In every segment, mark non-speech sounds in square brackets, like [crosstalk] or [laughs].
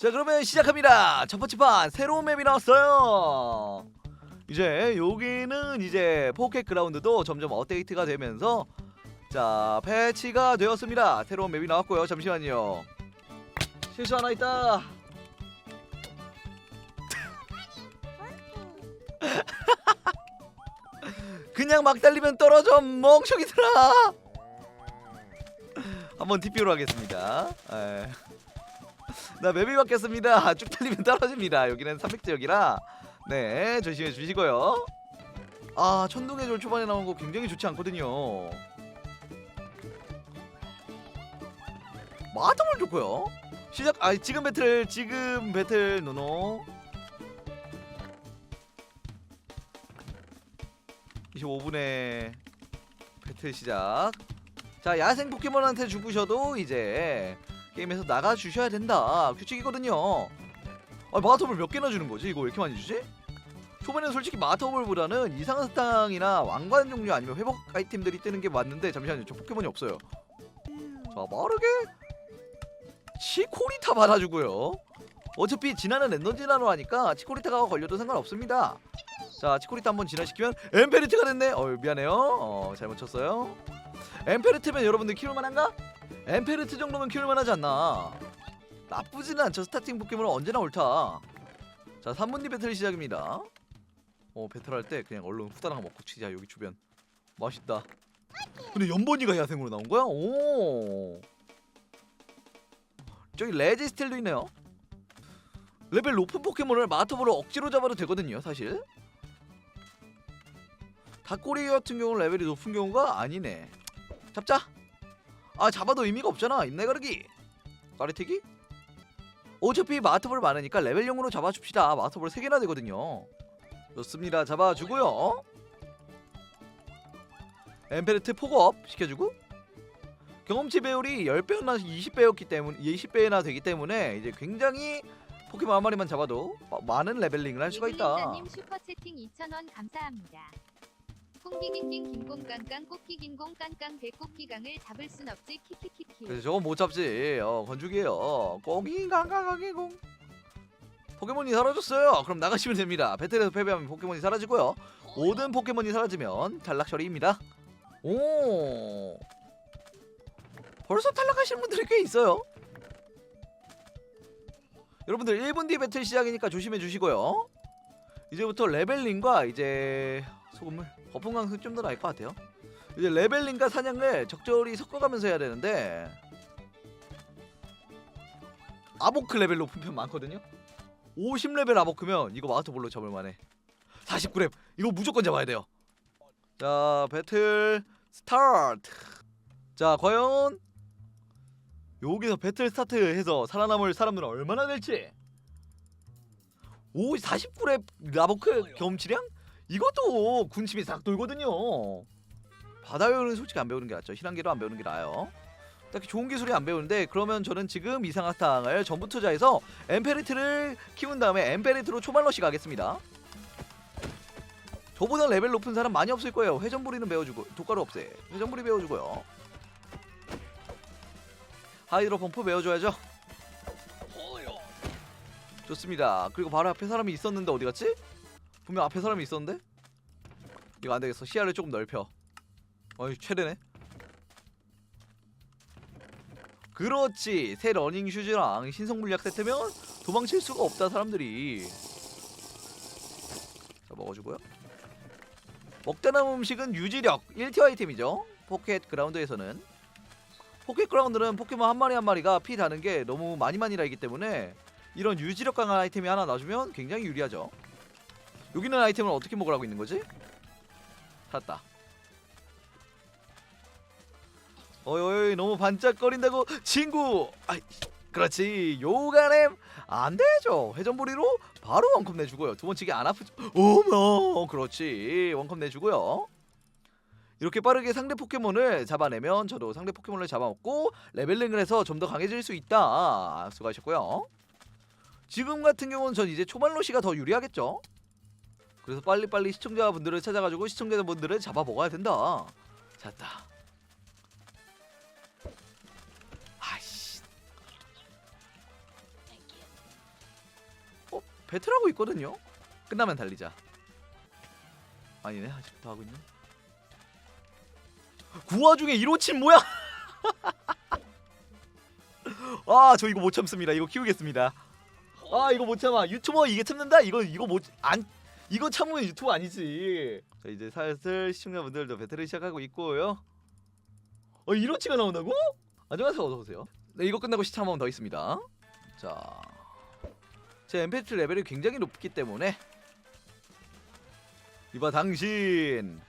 자 그러면 시작합니다. 첫 번째 판 새로운 맵이 나왔어요. 이제 여기는 이제 포켓 그라운드도 점점 업데이트가 되면서 자 패치가 되었습니다. 새로운 맵이 나왔고요. 잠시만요. 실수 하나 있다. [laughs] 그냥 막 달리면 떨어져 멍청이들아. 한번 TP로 하겠습니다. 에. 나 맵이 바뀌었습니다. [laughs] 쭉 달리면 떨어집니다. 여기는 300지역이라. 네 조심해 주시고요. 아 천둥의 졸 초반에 나온 거 굉장히 좋지 않거든요. 마더볼 좋고요. 시작 아 지금 배틀 지금 배틀 노노. 25분에 배틀 시작. 자 야생 포켓몬한테 죽으셔도 이제 게임에서 나가 주셔야 된다. 규칙이거든요. 아 마터볼 몇 개나 주는 거지? 이거 왜 이렇게 많이 주지? 초반에는 솔직히 마터볼보다는 이상한 사탕이나 왕관 종류 아니면 회복 아이템들이 뜨는 게 맞는데 잠시만요. 저 포켓몬이 없어요. 자 빠르게. 치코리타 받아주고요. 어차피 진화는 에너지나노 하니까 치코리타가 걸려도 상관없습니다. 자 치코리타 한번 진화시키면 엠페리트가 됐네. 어 미안해요. 어 잘못 쳤어요. 엠페르트면 여러분들 키울만한가? 엠페르트 정도면 키울만 하지 않나? 나쁘지는 않죠. 스타팅 포켓몬은 언제나 옳다. 자 3분 뒤 배틀 시작입니다. 어 배틀할 때 그냥 얼른 후다닥 먹고 치자 여기 주변. 맛있다. 근데 연번이가 야생으로 나온 거야? 오! 저기 레지스텔도 있네요. 레벨 높은 포켓몬을 마토보로 억지로 잡아도 되거든요 사실. 닭꼬리 같은 경우는 레벨이 높은 경우가 아니네. 잡자 아 잡아도 의미가 없잖아. 입내 가르기. 까리튀기? 어차피 마스터볼 많으니까 레벨용으로 잡아줍시다. 마스터볼 3개나 되거든요. 좋습니다. 잡아주고요. 엠페르트 폭업 시켜주고. 경험치 배율이 10배나 20배였기 때문에 20배나 되기 때문에 이제 굉장히 포켓몬 한 마리만 잡아도 마- 많은 레벨링을 할 수가 있다. 님 슈퍼 채팅 2,000원 감사합니다. 콩기깅깅 긴공깡깡 꽃기긴공 깡깡 배꽃기강을 잡을 순 없지 키키키키. 그래서 저건 못 잡지. 어, 건죽이에요. 꽁이 강강강이공. 포켓몬이 사라졌어요. 그럼 나가시면 됩니다. 배틀에서 패배하면 포켓몬이 사라지고요. 모든 포켓몬이 사라지면 탈락 처리입니다. 오. 벌써 탈락하시는 분들이 꽤 있어요. 여러분들 1분 뒤 배틀 시작이니까 조심해 주시고요. 이제부터 레벨링과 이제 소금물 거품 강수 좀더 나을 것 같아요. 이제 레벨링과 사냥을 적절히 섞어가면서 해야 되는데 아보크 레벨 높은 편 많거든요. 50레벨 아보크면 이거 마스터볼로 잡을 만해. 49렙 이거 무조건 잡아야 돼요. 자 배틀 스타트. 자 과연 여기서 배틀 스타트 해서 살아남을 사람들은 얼마나 될지. 오 49렙 라보크 경험치량? 이것도 군침이 싹 돌거든요. 바다요는 솔직히 안 배우는 게 낫죠. 희랑계도 안 배우는 게 나아요. 딱히 좋은 기술이 안 배우는데 그러면 저는 지금 이상학당을 전부 투자해서 엠페리트를 키운 다음에 엠페리트로 초반러시 가겠습니다. 저보다 레벨 높은 사람 많이 없을 거예요. 회전부리는 배워주고 독가루 없애. 회전부리 배워주고요. 하이드로 펌프 배워줘야죠. 좋습니다. 그리고 바로 앞에 사람이 있었는데 어디 갔지? 분명 앞에 사람이 있었는데? 이거 안 되겠어. 시야를 조금 넓혀. 어이 최대네. 그렇지. 새 러닝 슈즈랑 신성 물약 세트면 도망칠 수가 없다 사람들이. 자 먹어주고요. 먹다 남은 음식은 유지력 1티 아이템이죠. 포켓 그라운드에서는 포켓 그라운드는 포켓몬 한 마리 한 마리가 피 다는 게 너무 많이 많이 나이기 때문에 이런 유지력 강한 아이템이 하나 놔주면 굉장히 유리하죠. 여기 있는 아이템을 어떻게 먹으라고 있는 거지? 찾았다. 어이 어이 너무 반짝거린다고 친구. 아이 그렇지 요가렘 안 되죠. 회전부리로 바로 원컵 내주고요. 두 번치기 안 아프죠. 어머 그렇지 원컵 내주고요. 이렇게 빠르게 상대 포켓몬을 잡아내면 저도 상대 포켓몬을 잡아먹고 레벨링을 해서 좀 더 강해질 수 있다. 수고하셨고요. 지금 같은 경우는 전 이제 초반 로시가 더 유리하겠죠. 그래서 빨리빨리 시청자분들을 찾아가지고 시청자분들을 잡아 먹어야 된다. 찾다. 아이씨. 배틀하고 있거든요. 끝나면 달리자. 아니네 아직부터 하고 있네. 그 와중에 1호친 뭐야? [laughs] 아 저 이거 못 참습니다. 이거 키우겠습니다. 아 이거 못 참아. 유튜버 이게 참는다? 이거 이거 못 안 이거 참으면 유튜브 아니지. 자 이제 슬슬 시청자분들도 배틀을 시작하고 있고요. 어 1호치가 나온다고? 안녕하세요 어서 오세요. 네 이거 끝나고 시청 한번 더 있습니다. 자. 제 엠페트 레벨이 굉장히 높기 때문에 이봐 당신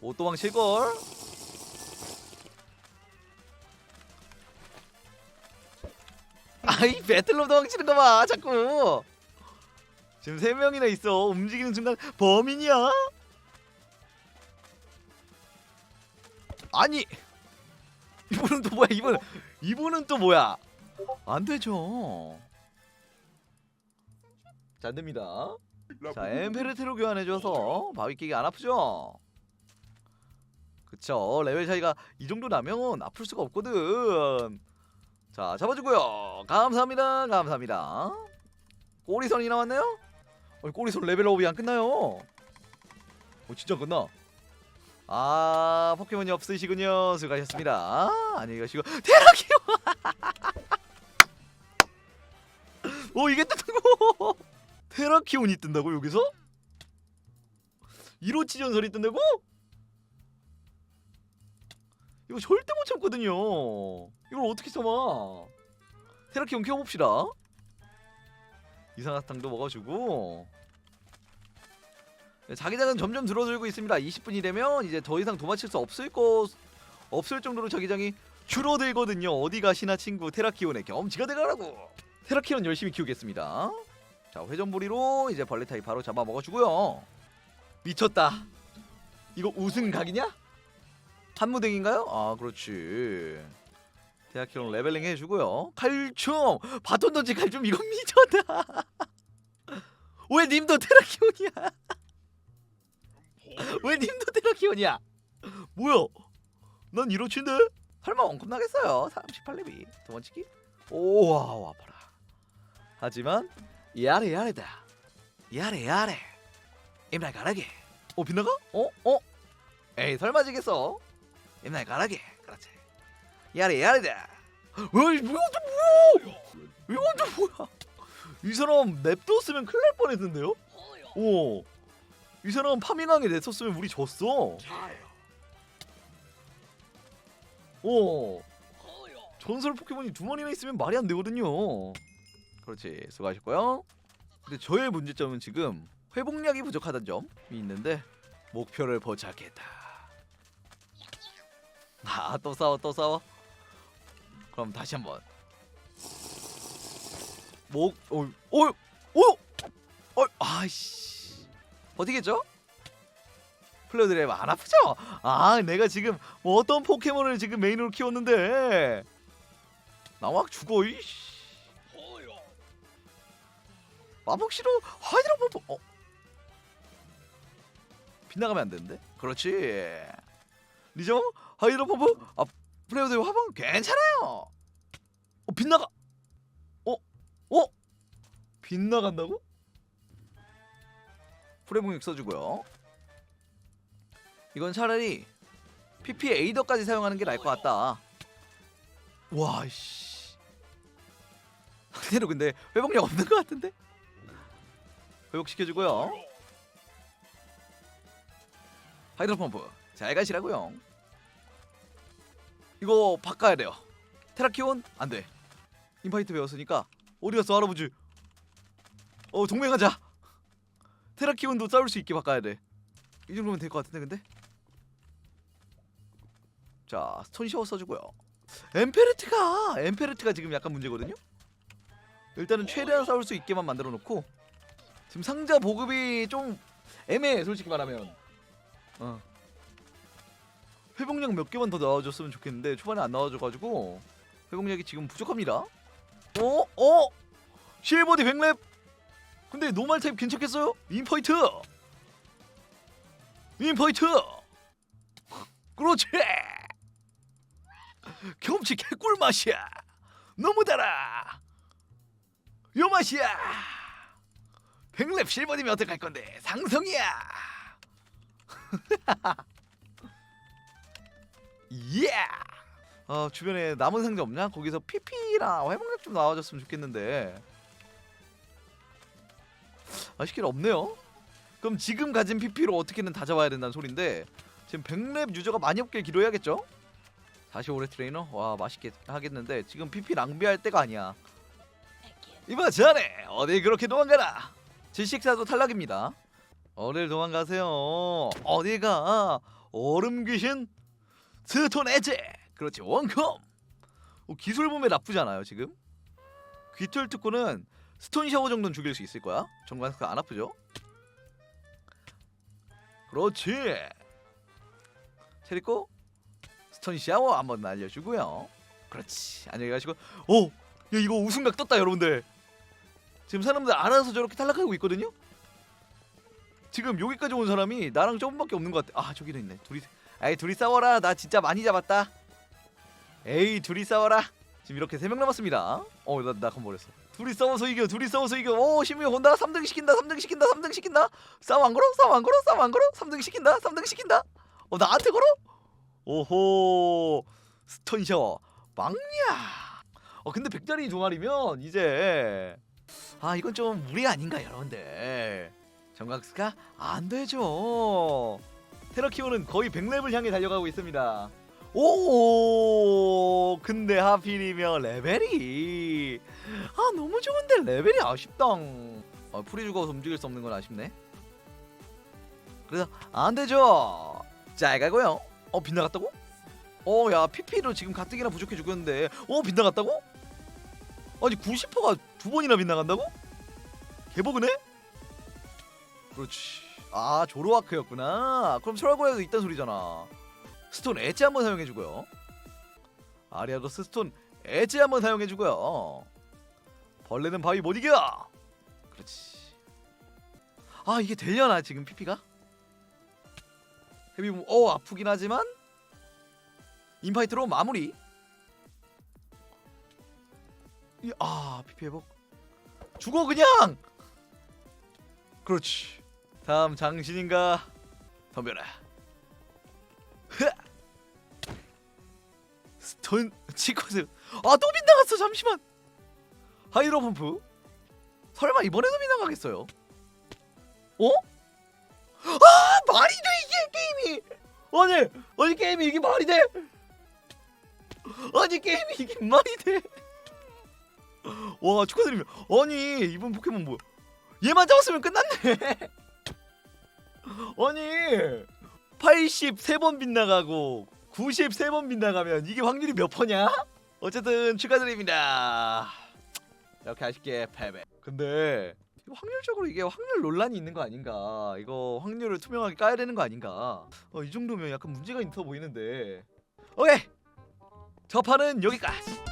못 도망칠걸? 아이 배틀로 도망치는 거 봐 자꾸. 지금 세 명이나 있어. 움직이는 순간 범인이야? 아니! 이분은 또 뭐야? 이분 이분은 또 뭐야? 안 되죠. 자 안됩니다. 자 엠페르트로 교환해줘서 바위 끼기 안 아프죠? 그쵸. 레벨 차이가 이 정도 나면 아플 수가 없거든 자 잡아주고요. 감사합니다. 감사합니다. 꼬리선이 나왔네요? 어, 꼬리선 레벨업이 안 끝나요. 어 진짜 끝나. 아 포켓몬이 없으시군요. 수고하셨습니다. 안녕히 가시고. 테라키오 [laughs] 오 이게 뜬다고 테라키온이 뜬다고 여기서? 1호치 전설이 뜬다고? 이거 절대 못 참거든요 이걸 어떻게 참아 테라키온 키워봅시다 이상화탕도 먹어주고 네, 자기장은 점점 줄어들고 있습니다. 20분이 되면 이제 더 이상 도망칠 수 없을 거 없을 정도로 자기장이 줄어들거든요. 어디 가시나 친구 테라키온의 경험치가 되가라고. 테라키온 열심히 키우겠습니다. 자 회전부리로 이제 벌레 타입 바로 잡아 먹어주고요. 미쳤다. 이거 우승 각이냐? 한무등인가요? 아 그렇지. 테라키온 레벨링 해주고요. 칼춤 바톤 던지 칼춤 이거 [laughs] 미쳤다. 왜 님도 테라키온이야? 왜 님도 테라키온이야? 뭐야? 난 이로치인데? 설마 원컵 나겠어요? 38렙이 도망치기? 오와 아파라 하지만 야래 야래다 야래 야래 임날 가라게 어 빗나가? 어? 어? 에이 설마 지겠어 임날 가라게 그렇지 야래 야래다 또 뭐야 또 뭐야 이 사람 냅뒀으면 큰일 날 뻔했는데요? 오. 이 사람은 파밍왕에 냈었으면 우리 졌어. 오. 전설 포켓몬이 두 마리나 있으면 말이 안 되거든요. 그렇지. 수고하셨고요. 근데 저의 문제점은 지금 회복량이 부족하다는 점이 있는데 목표를 포착했다. 아, 또 싸워, 또 싸워. 그럼 다시 한번. 목, 어, 어, 어, 어, 아이씨. 어디겠죠? 플레이어들이 안 아프죠? 아, 내가 지금 뭐 어떤 포켓몬을 지금 메인으로 키웠는데 나막 죽어 이씨. 마법시로 하이드라 펌프. 어. 빗나가면 안 되는데? 그렇지. 리정 하이드라 펌프. 아, 플레이어들 화방 괜찮아요. 어, 빗나가. 어? 어? 빗나간다고? 프레붕익 써주고요. 이건 차라리 PP 에이더까지 사용하는 게 나을 것 같다. 와 씨. [laughs] 상대로 근데 회복력 없는 것 같은데? 회복 시켜주고요. 하이드로 펌프 잘 가시라고요. 이거 바꿔야 돼요. 테라키온 안 돼. 인파이트 배웠으니까 어디 갔어 할아버지? 어 동맹하자. 테라키온도 싸울 수 있게 바꿔야 돼. 이 정도면 될 것 같은데 근데? 자 스톤시워 써주고요. 엠페르트가 엠페르트가 지금 약간 문제거든요. 일단은 최대한 싸울 수 있게만 만들어 놓고 지금 상자 보급이 좀 애매해 솔직히 말하면. 어. 회복력 몇 개만 더 넣어줬으면 좋겠는데 초반에 안 넣어줘가지고 회복력이 지금 부족합니다. 어? 어? 실버디 100렙 근데 노말 타입 괜찮겠어요? 인파이트! 인파이트! 그렇지! 경험치 개꿀 맛이야! 너무 달아 요 맛이야 백랩 실버님이 어떡할 건데 상성이야 [laughs] 예 어, 주변에 남은 상자 없냐? 거기서 PP랑 회복력 좀 나와줬으면 좋겠는데. 아쉽게는 없네요. 그럼 지금 가진 PP로 어떻게든 다 잡아야 된다는 소린데 지금 100랩 유저가 많이 없길 기도해야겠죠? 다시 오래 트레이너? 와 맛있게 하겠는데 지금 PP 낭비할 때가 아니야. 이봐 자네 어디 그렇게 도망가나 질식사도 탈락입니다. 어딜 도망가세요? 어디가? 얼음 귀신 스톤 에제. 그렇지 원컴. 어, 기술 보면 나쁘지 않아요 지금. 귀털 특구는 스톤 샤워 정도는 죽일 수 있을 거야. 정관스가 안 아프죠? 그렇지. 체리코 스톤 샤워 한번 날려주고요. 그렇지. 안녕히 가시고. 오! 야 이거 우승각 떴다 여러분들. 지금 사람들 알아서 저렇게 탈락하고 있거든요? 지금 여기까지 온 사람이 나랑 조금밖에 없는 것 같아. 아 저기도 있네. 둘이 에이 둘이 싸워라. 나 진짜 많이 잡았다. 에이 둘이 싸워라. 지금 이렇게 세 명 남았습니다. 어나나 건버렸어? 둘이 싸워서 이겨 둘이 싸워서 이겨. 오 신무이 온다. 3등 시킨다 3등 시킨다 3등 시킨다. 싸움 안 걸어? 싸움 안 걸어? 싸움 안 걸어? 3등 시킨다 3등 시킨다. 어 나한테 걸어? 오호. 스톤 샤워 막냐 어 근데 백자리 두 마리면 이제 아 이건 좀 무리 아닌가 여러분들? 정각스가 안 되죠 테러 키오는 거의 100렙을 향해 달려가고 있습니다 오 근데 하필이면 레벨이 아 너무 좋은데 레벨이 아쉽다 아, 풀이 죽어서 움직일 수 없는 건 아쉽네 그래서 안 되죠 잘 가고요 어 빗나갔다고? 어야 PP로 지금 가뜩이나 부족해 죽였는데 어 빗나갔다고? 아니 90%가 두 번이나 빗나간다고? 개버그네? 그렇지 아 조로아크였구나. 그럼 철거에도 있단 소리잖아. 스톤 엣지 한번 사용해주고요. 아리아도스 스톤 엣지 한번 사용해주고요. 벌레는 바위 못 이겨! 그렇지. 아 이게 되려나 지금 PP가? 헤비몸 어 아프긴 하지만 인파이트로 마무리. 이- 아 PP 회복. 죽어 그냥! 그렇지 다음 장신인가? 덤벼라. 흐! 스톤 치코스 아 또 빗나갔어 잠시만. 하이로 펌프. 설마 이번에도 빗나가겠어요? 어? 아 말이 돼 이게 게임이! 아니 아니 게임이 이게 말이 돼? 아니 게임이 이게 말이 돼 와 축하드립니다. 아니 이번 포켓몬 뭐야 얘만 잡았으면 끝났네 아니 83번 빗나가고 93번 빗나가면 이게 확률이 몇 퍼냐? 어쨌든 축하드립니다. 이렇게 아쉽게 패배. 근데 확률적으로 이게 확률 논란이 있는 거 아닌가? 이거 확률을 투명하게 까야 되는 거 아닌가? 어, 이 정도면 약간 문제가 있어 보이는데. 오케이! 저 판은 여기까지